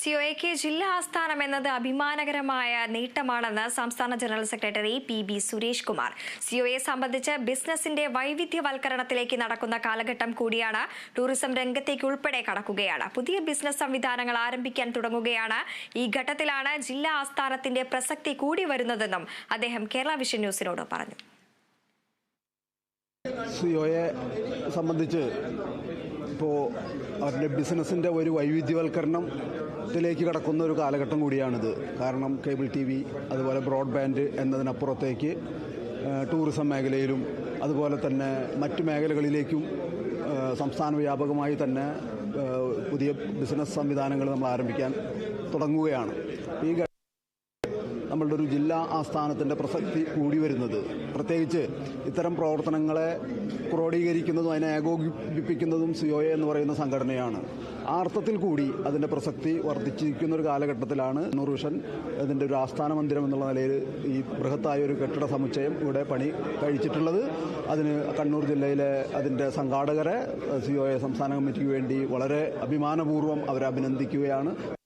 സിഒഎക്ക് ജില്ലാ ആസ്ഥാനം എന്നത് അഭിമാനകരമായ നേട്ടമാണെന്ന് സംസ്ഥാന general secretary P B Suresh Kumar. സിഒയെ സംബന്ധിച്ച് ബിസിനസിന്റെ വൈവിധ്യവൽക്കരണത്തിലേക്ക് നടക്കുന്ന കാലഘട്ടം കൂടിയാണ് ടൂറിസം രംഗത്തേക്ക് ഉൾപ്പെടെ കടക്കുകയാണ്. പുതിയ ബിസിനസ് സംവിധാനങ്ങൾ ആരംഭിക്കാൻ തുടങ്ങുകയാണ്. ഈ ഘട്ടത്തിലാണ് ജില്ലാ ആസ്ഥാനത്തിന്റെ പ്രസക്തി കൂടി വരുന്നതെന്നും അദ്ദേഹം കേരള വിഷൻ ന്യൂസിനോട് പറഞ്ഞു. സിഒയെ സംബന്ധിച്ച് ഇപ്പോൾ അവരുടെ ബിസിനസ്സിന്റെ ഒരു വൈവിധ്യവൽക്കരണത്തിലേക്ക് കടക്കുന്ന ഒരു കാലഘട്ടം കൂടിയാണിത്. കാരണം കേബിൾ ടി വി അതുപോലെ ബ്രോഡ്ബാൻഡ് എന്നതിനപ്പുറത്തേക്ക് ടൂറിസം മേഖലയിലും അതുപോലെ തന്നെ മറ്റ് മേഖലകളിലേക്കും സംസ്ഥാന വ്യാപകമായി തന്നെ പുതിയ ബിസിനസ് സംവിധാനങ്ങൾ നമ്മൾ ആരംഭിക്കാൻ തുടങ്ങുകയാണ്. ഈ നമ്മളുടെ ഒരു ജില്ലാ ആസ്ഥാനത്തിന്റെ പ്രസക്തി കൂടി വരുന്നത്. പ്രത്യേകിച്ച് ഇത്തരം പ്രവർത്തനങ്ങളെ ക്രോഡീകരിക്കുന്നതും അതിനെ ഏകോപിപ്പിക്കുന്നതും സിഒഎ എന്ന് പറയുന്ന സംഘടനയാണ്. ആ അർത്ഥത്തിൽ കൂടി അതിന്റെ പ്രസക്തി വർദ്ധിച്ചിരിക്കുന്ന ഒരു കാലഘട്ടത്തിലാണ് നൂറുഷൻ അതിന്റെ ഒരു ആസ്ഥാന മന്ദിരം എന്നുള്ള നിലയിൽ ഈ ബൃഹത്തായ ഒരു കെട്ടിട സമുച്ചയം ഇവിടെ പണി കഴിച്ചിട്ടുള്ളത്. അതിന് കണ്ണൂർ ജില്ലയിലെ അതിന്റെ സംഘാടകരെ സിഒഎ സംസ്ഥാന കമ്മിറ്റിക്ക് വേണ്ടി വളരെ അഭിമാനപൂർവം അവരെ അഭിനന്ദിക്കുകയാണ്.